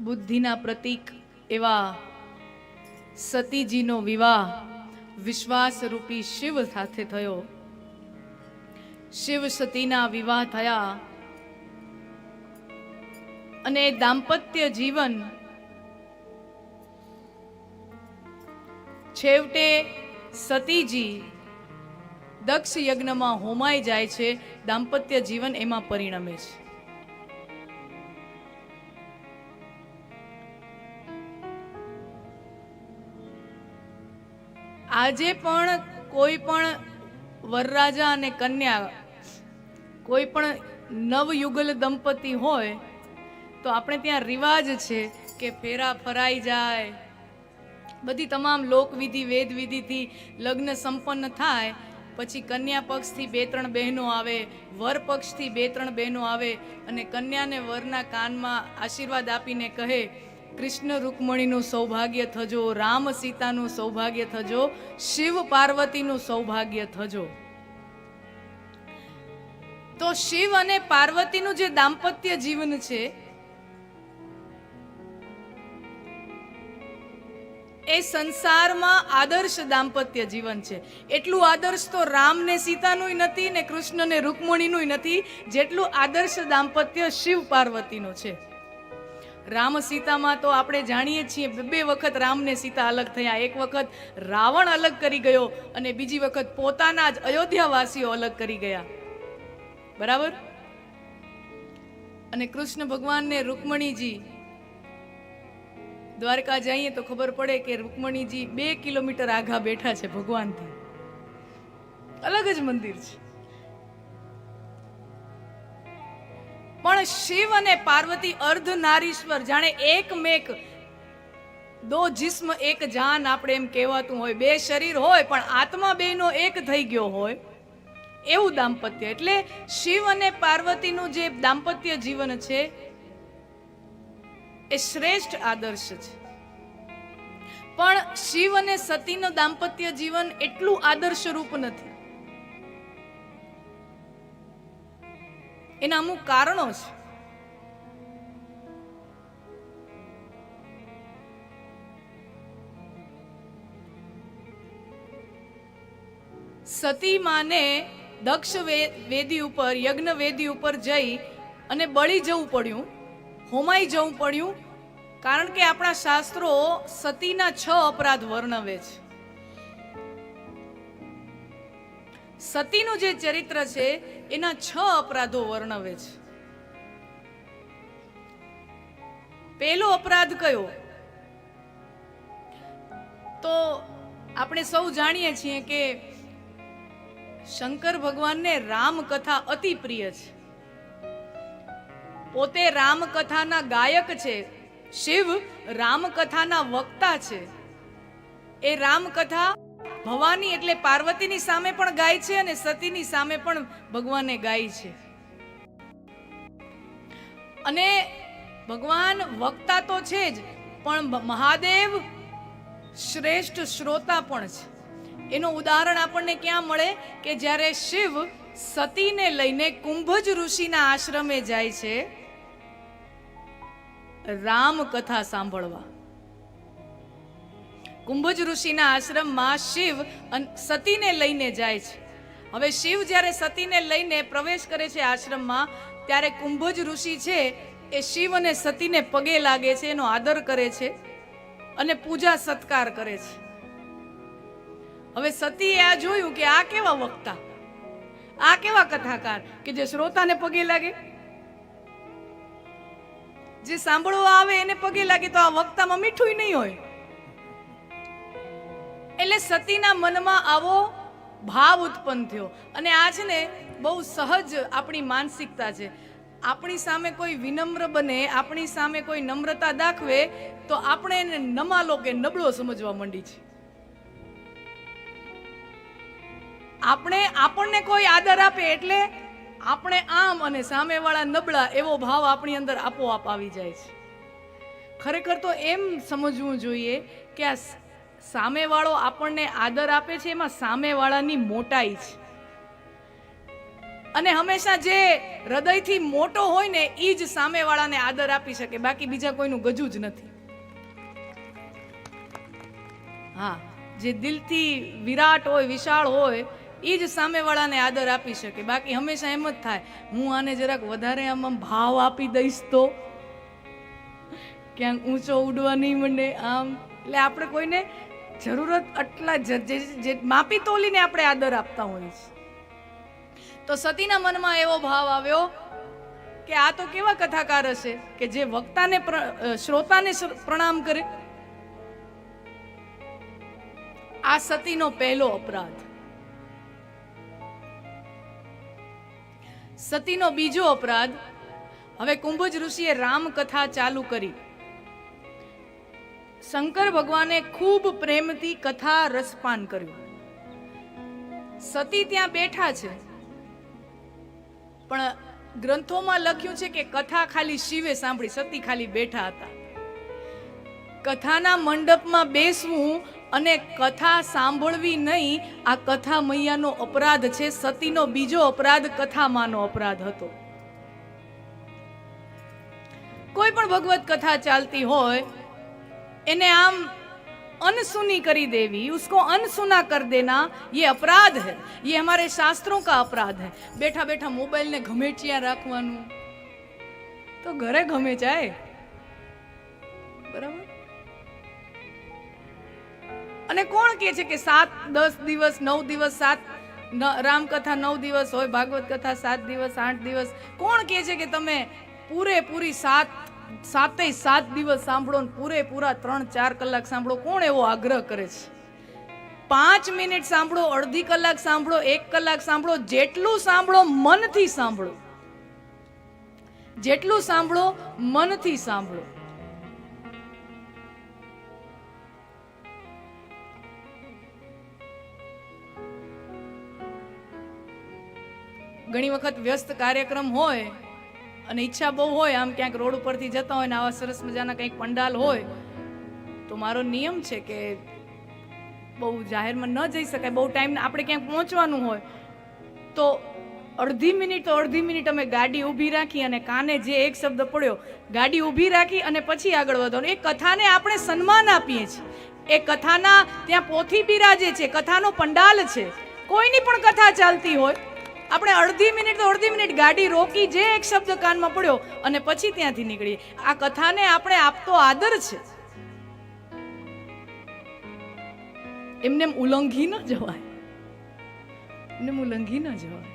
બુદ્ધિના પ્રતીક એવા સતીજીનો વિવાહ વિશ્વાસરૂપી શિવ સાથે થયો. શિવ સતીના વિવાહ થયા અને દાંપત્ય જીવન છેવટે સતીજી દક્ષ યજ્ઞમાં હોમાઈ જાય છે. દાંપત્ય જીવન એમાં પરિણમે છે. આજે પણ કોઈ પણ વરરાજા અને કન્યા કોઈ પણ નવયુગલ દંપતી હોય, તો આપણે ત્યાં રિવાજ છે કે ફેરા ફરાઈ જાય. બધી તમામ લોકવિધિ, વેદવિધિથી લગ્ન સંપન્ન થાય, પછી કન્યા પક્ષથી બે ત્રણ બહેનો આવે, વર પક્ષથી બે ત્રણ બહેનો આવે, અને કન્યાને વરના કાનમાં આશીર્વાદ આપીને કહે કૃષ્ણ રૂકમણીનું સૌભાગ્ય થજો, રામ સીતાનું સૌભાગ્ય થજો, શિવ પાર્વતીનું સૌભાગ્ય થજો. તો શિવ અને પાર્વતીનું જે દાંપત્ય જીવન છે, એ સંસારમાં આદર્શ દાંપત્ય જીવન છે. એટલું આદર્શ તો રામ ને સીતાનું નથી ને કૃષ્ણ ને રૂકમણીનું નથી, જેટલું આદર્શ દાંપત્ય શિવ પાર્વતીનું છે. રામ સીતામાં તો આપણે જાણીએ છીએ, બે વખત રામને સીતા અલગ થયા. એક વખત રાવણ અલગ કરી ગયો અને બીજી વખત પોતાના જ અયોધ્યાવાસીઓ અલગ કરી ગયા. બરાબર? અને કૃષ્ણ ભગવાનને રૂકમણીજી દ્વારકા જઈએ તો ખબર પડે કે રૂકમણીજી બે કિલોમીટર આઘા બેઠા છે ભગવાનથી. અલગ જ મંદિર છે. પણ શિવ અને પાર્વતી અર્ધ નારીશ્વર જાણે એક મેક દો જિસ્મ એક જાન આપણે એમ કહેવાતું હોય. બે શરીર હોય, પણ આત્મા બેનો એક થઈ ગયો હોય. એવું દાંપત્ય. એટલે શિવ અને પાર્વતીનું જે દાંપત્ય જીવન છે, એ શ્રેષ્ઠ આદર્શ છે. પણ શિવ અને સતીનું દાંપત્ય જીવન એટલું આદર્શરૂપ નથી. એના અમુક કારણો છે. સતી માને દક્ષ વેદી ઉપર, યજ્ઞ વેદી ઉપર જઈ અને બળી જવું પડ્યું, હોમાઈ જવું પડ્યું, કારણ કે આપણા શાસ્ત્રો સતીના છ અપરાધ વર્ણવે છે. સતીનું જે ચરિત્ર છે, એના છ અપરાધો વર્ણવે છે. પહેલો અપરાધ કયો? તો આપણે સૌ જાણીએ છીએ કે શંકર ભગવાનને રામકથા અતિ પ્રિય છે. પોતે રામકથાના ગાયક છે, શિવ રામકથાના વક્તા છે. એ રામકથા ભવાની એટલે પાર્વતીની સામે પણ ગાય છે અને સતીની સામે પણ ભગવાને ગાય છે. અને ભગવાન વક્તા તો છે જ, પણ મહાદેવ શ્રેષ્ઠ શ્રોતા પણ છે. એનું ઉદાહરણ આપણને ક્યાં મળે? કે જ્યારે શિવ સતીને લઈને કુંભજ ઋષિના આશ્રમે જાય છે રામ કથા સાંભળવા. કુંભજ ઋષિના આશ્રમમાં શિવ સતીને લઈને જાય છે. હવે શિવ જ્યારે સતીને લઈને પ્રવેશ કરે છે આશ્રમમાં, ત્યારે કુંભજ ઋષિ છે એ શિવ અને સતીને પગે લાગે છે, એનો આદર કરે છે અને પૂજા સત્કાર કરે છે. હવે સતીએ આ જોયું કે આ કેવા વક્તા, આ કેવા કથાકાર કે જે શ્રોતાને પગે લાગે? જે સાંભળવા આવે એને પગે લાગે તો આ વક્તામાં મીઠું નહીં હોય. એટલે સતીના મનમાં આવો ભાવ ઉત્પન્ન થયો. અને આ છે ને બહુ સહજ આપણી માનસિકતા છે. આપણી સામે કોઈ વિનમ્ર બને, આપણી સામે કોઈ નમ્રતા દાખવે, તો આપણે એને નમાલો કે નબળો સમજવા માંડી છે. આપણે આપણને કોઈ આદર આપે એટલે આપણે આમ અને સામેવાળા નબળા એવો ભાવ આપણી અંદર આપોઆપ આવી જાય છે. ખરેખર તો એમ સમજવું જોઈએ કે આ સામેવાળો આપણને આદર આપે છે, એમાં સામેવાળાની મોટાઈ છે. અને હંમેશા જે હૃદયથી મોટો હોય ને એ જ સામેવાળાને આદર આપી શકે, બાકી બીજા કોઈનું ગજું જ નથી. હા, જે દિલથી વિરાટ હોય, વિશાળ હોય એ જ સામેવાળાને આદર આપી શકે, બાકી હંમેશા એમ જ થાય, હું આને જરાક વધારે આમ ભાવ આપી દઈશ તો? ક્યાંક ઊંચો ઉડવા નહીં મને આમ? એટલે આપણે કોઈને જરૂરત આટલા જ- માપી તોલીને આપણે આદર આપતા હોઈએ છીએ. તો સતીના મનમાં એવો ભાવ આવ્યો કે આ તો કેવા કથાકાર હશે કે જે વક્તાને શ્રોતાને પ્રણામ કરે? આ સતીનો પહેલો અપરાધ. સતીનો બીજો અપરાધ, હવે કુંભજ ઋષિએ રામકથા ચાલુ કરી. શંકર ભગવાને ખૂબ પ્રેમથી કથા રસપાન કર્યું. સતી ત્યાં બેઠા છે. પણ ગ્રંથોમાં લખ્યું છે કે કથા ખાલી શિવે સાંભળી, સતી ખાલી બેઠા હતા. કથાના મંડપમાં બેસવું અને કથા સાંભળવી નહીં, આ કથા મૈયાનો અપરાધ છે, સતીનો બીજો અપરાધ કથામાંનો અપરાધ હતો. કોઈ પણ ભગવત કથા ચાલતી હોય એને આમ अनसुनी કરી દેવી उसको अनसुना कर देना ये अपराध है ये हमारे शास्त्रों का अपराध है બેઠા બેઠા મોબાઈલ ને ઘમેટિયા રાખવાનું તો ઘરે ગમે જાય બરાબર અને કોણ કહે છે કે સાત દસ દિવસ નવ દિવસ સાત ન- રામકથા નવ દિવસ હોય ભાગવત કથા સાત દિવસ આઠ દિવસ કોણ કહે છે કે તમે પૂરેપૂરી સાત સાતેય સાત દિવસ સાંભળો ને પૂરેપૂરા ત્રણ, ચાર કલાક સાંભળો. કોણ એવો આગ્રહ કરે છે? પાંચ મિનિટ સાંભળો, અડધી કલાક સાંભળો, એક કલાક સાંભળો, જેટલું સાંભળો મનથી સાંભળો. જેટલું સાંભળો મનથી સાંભળો. ઘણી વખત વ્યસ્ત કાર્યક્રમ હોય અને ઈચ્છા બહુ હોય, આમ ક્યાંક રોડ ઉપરથી જતા હોય ને આવા સરસ મજાના કંઈક પંડાલ હોય, તો મારો નિયમ છે કે બહુ જાહેરમાં ન જઈ શકાય, બહુ ટાઈમ આપણે ક્યાંક પહોંચવાનું હોય, તો અડધી મિનિટ તો અડધી મિનિટ અમે ગાડી ઊભી રાખી અને કાને જે એક શબ્દ પડ્યો, ગાડી ઊભી રાખી અને પછી આગળ વધવાનું. એ કથાને આપણે સન્માન આપીએ છીએ. એ કથાના ત્યાં પોથી બિરાજે છે, કથાનો પંડાલ છે. કોઈની પણ કથા ચાલતી હોય આપણે અડધી મિનિટ તો અડધી મિનિટ ગાડી રોકી જે એક શબ્દ કાનમાં પડ્યો અને પછી ત્યાંથી નીકળીએ આ કથાને આપણે આપતો આદર છે. એમને ઉલંઘી ન જવાય. એમને ઉલંઘી ન જવાય.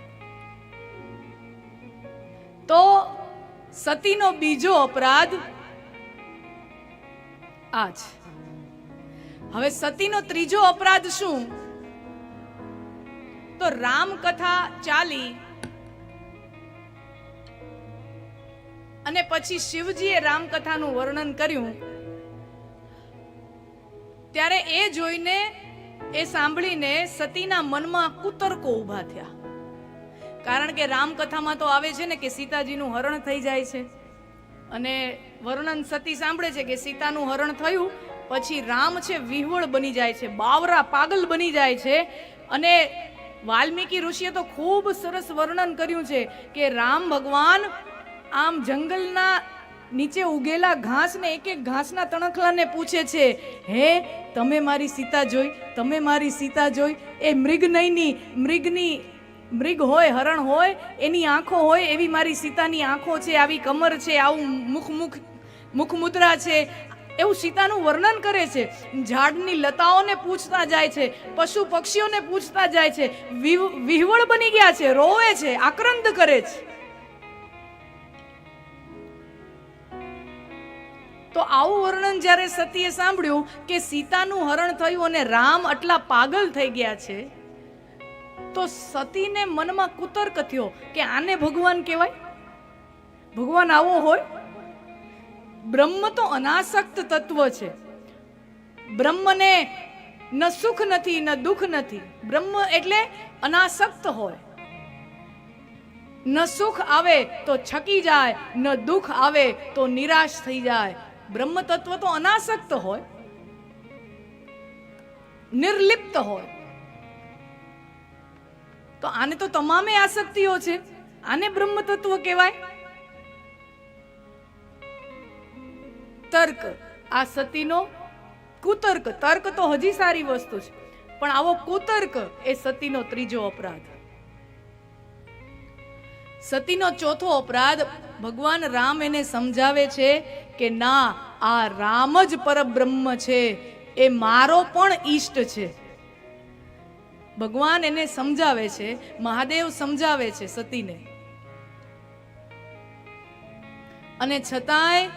તો સતીનો બીજો અપરાધ આ છે. હવે સતીનો ત્રીજો અપરાધ શું? તો રામકથા ચાલી. અને પછી શિવજીએ રામકથાનું વર્ણન કર્યું. ત્યારે એ જોઈને, એ સાંભળીને સતીના મનમાં કુતર્કો ઊભા થયા. કારણ કે રામકથામાં તો આવે છે ને કે સીતાજીનું હરણ થઈ જાય છે. અને વર્ણન સતી સાંભળે છે કે સીતાનું હરણ થયું, પછી રામ છે વિહવળ બની જાય છે, બાવરા પાગલ બની જાય છે. અને વાલ્મીકી ઋષિએ તો ખૂબ સરસ વર્ણન કર્યું છે કે રામ ભગવાન આમ જંગલના નીચે ઉગેલા ઘાસને એક એક ઘાસના તણખલાને પૂછે છે, હે, તમે મારી સીતા જોઈ, તમે મારી સીતા જોઈ, એ મૃગ નહીંની મૃગની, મૃગ હોય, હરણ હોય, એની આંખો હોય, એવી મારી સીતાની આંખો છે, આવી કમર છે, આવું મુખ મુખ મુખ છે એવું સીતાનું વર્ણન કરે છે. ઝાડની લતાઓને પૂછતા જાય છે, પશુ પક્ષીઓને પૂછતા જાય છે. વિહ- વિહવળ બની ગયા છે, રોવે છે, આક્રંદ કરે છે. તો આવું વર્ણન જ્યારે સતીએ સાંભળ્યું કે સીતાનું હરણ થયું અને રામ આટલા પાગલ થઈ ગયા છે, તો સતીને મનમાં કુતર્ક થયો કે આને ભગવાન કહેવાય? ભગવાન આવો હોય? બ્રહ્મ તો અનાસક્ત તત્વ છે. બ્રહ્મને ન સુખ નથી, ન દુઃખ નથી. બ્રહ્મ એટલે અનાસક્ત હોય. ન સુખ આવે તો છકી જાય, ન દુઃખ આવે તો નિરાશ થઈ જાય. બ્રહ્મ તત્વ તો અનાસક્ત હોય. નિર્લિપ્ત હોય. તો આને તો તમામે આસક્તિઓ છે. આને બ્રહ્મ તત્વ કહેવાય? તર્ક. આ સતીનો કુતર્ક. તર્ક તો હજી સારી વસ્તુ છે. પણ આવો કુતર્ક એ સતીનો ત્રીજો અપરાધ. સતીનો ચોથો અપરાધ ભગવાન રામ એને સમજાવે છે કે ના, આ રામ જ પરબ્રહ્મ છે. એ મારો પણ ઈષ્ટ છે. ભગવાન એને સમજાવે છે, મહાદેવ સમજાવે છે સતીને. અને છતાંય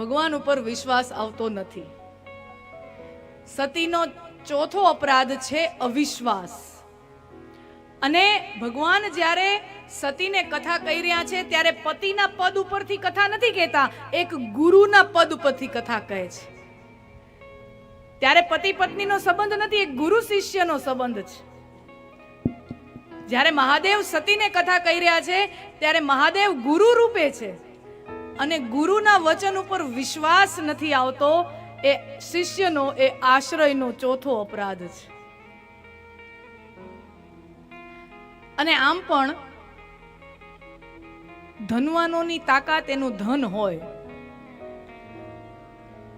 ભગવાન ઉપર વિશ્વાસ આવતો નથી. સતીનો ચોથો અપરાધ છે અવિશ્વાસ. અને ભગવાન જ્યારે સતીને કથા કહી રહ્યા છે, ત્યારે પતિના પદ ઉપરથી કથા નથી કહેતા, એક ગુરુના પદ ઉપરથી કથા કહે છે. ત્યારે પતિ પત્નીનો સંબંધ નથી, એક ગુરુ શિષ્યનો સંબંધ છે. જ્યારે મહાદેવ સતીને કથા કહી રહ્યા છે, ત્યારે મહાદેવ ગુરુ રૂપે છે. અને ગુરુના વચન ઉપર વિશ્વાસ નથી આવતો, એ શિષ્યનો, એ આશ્રયનો ચોથો અપરાધ છે. અને આમ પણ ધનવાનોની તાકાત એનું ધન હોય,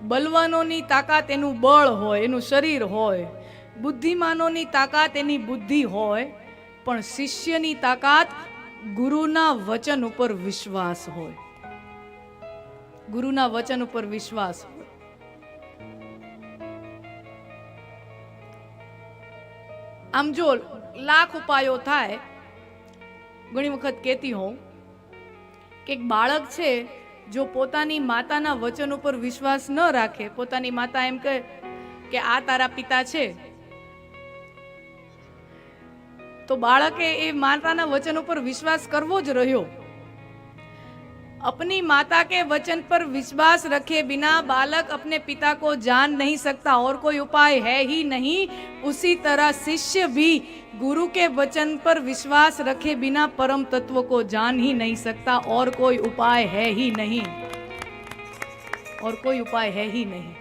બલવાનોની તાકાત એનું બળ હોય, એનું શરીર હોય, બુદ્ધિમાનોની તાકાત એની બુદ્ધિ હોય, પણ શિષ્યની તાકાત ગુરુના વચન ઉપર વિશ્વાસ હોય. ગુરુના વચન ઉપર વિશ્વાસ. આમ જો લાખ ઉપાયો થાય, ઘણી વખત કહેતી હોઉં કે એક બાળક છે જો પોતાની માતાના વચન ઉપર વિશ્વાસ ન રાખે, પોતાની માતા એમ કહે કે આ તારા પિતા છે. તો બાળકે એ માતાના વચન ઉપર વિશ્વાસ કરવો જ રહ્યો. अपनी माता के वचन पर विश्वास रखे बिना बालक अपने पिता को जान नहीं सकता और कोई उपाय है ही नहीं। उसी तरह शिष्य भी गुरु के वचन पर विश्वास रखे बिना परम तत्व को जान ही नहीं सकता और कोई उपाय है ही नहीं। और कोई उपाय है ही नहीं।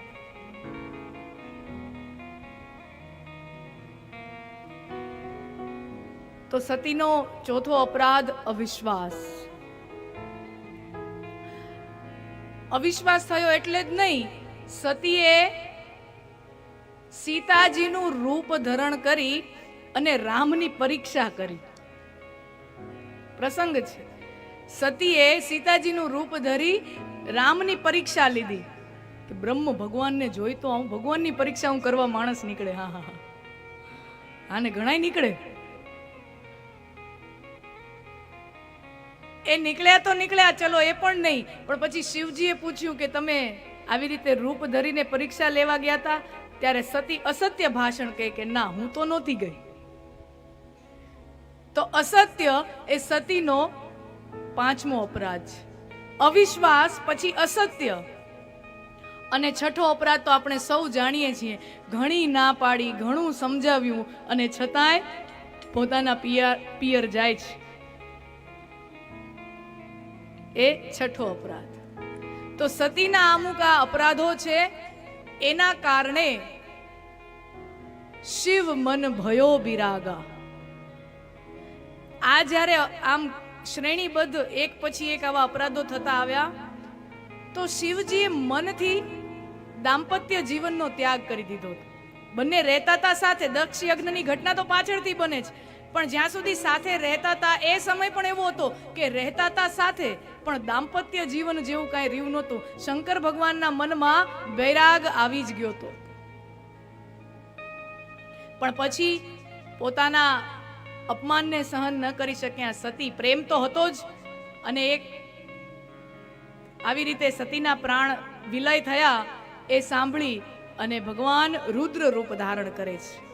तो सतीनो, चौथो अपराध, अविश्वास। અવિશ્વાસ થયો એટલે જ નહીં. સતીએ સીતાજીનું રૂપ ધરણ કરી અને રામની પરીક્ષા કરી. પ્રસંગ છે. સતીએ સીતાજીનું રૂપ ધરી રામની પરીક્ષા લીધી. કે બ્રહ્મ ભગવાનને જોઈ તો હું ભગવાનની પરીક્ષા હું કરવા માણસ નીકળે. હા હા હા. આને ઘણાય નીકળે. એ નીકળ્યા તો નીકળ્યા, ચલો એ પણ નહીં. પણ પછી શિવજીએ પૂછ્યું કે તમે આવી રીતે રૂપ ધરીને પરીક્ષા લેવા ગયા હતા ત્યારે સતી અસત્ય ભાષણ કહે કે, ના, હું તો નહોતી ગઈ. તો અસત્ય એ સતીનો પાંચમો અપરાધ છે. અવિશ્વાસ પછી અસત્ય. અને છઠ્ઠો અપરાધ તો આપણે સૌ જાણીએ છીએ. ઘણી ના પાડી, ઘણું સમજાવ્યું અને છતાંય પોતાના પિયર પિયર જાય છે. એ છઠ્ઠો અપરાધ. તો સતીના અમુક આ અપરાધો છે, એના કારણે શિવ મન ભયો બિરાગા. આ જ્યારે આમ શ્રેણીબદ્ધ એક પછી એક આવા અપરાધો થતા આવ્યા, તો શિવજીએ મનથી દાંપત્ય જીવનનો ત્યાગ કરી દીધો. બંને રહેતા હતા સાથે, દક્ષ યજ્ઞની ઘટના તો પાછળથી બને છે પણ જ્યાં સુધી સાથે રહેતા હતા એ સમય પણ એવો હતો કે રહેતા હતા સાથે પણ દાંપત્ય જીવન જેવું કાંઈ રહ્યું નહોતું. શંકર ભગવાનના મનમાં વૈરાગ આવી જ ગયો હતો. પણ પછી પોતાના અપમાનને સહન ન કરી શક્યા સતી પ્રેમ તો હતો જ અને એક આવી રીતે સતીના પ્રાણ વિલય થયા એ સાંભળી અને ભગવાન રુદ્ર રૂપ ધારણ કરે છે.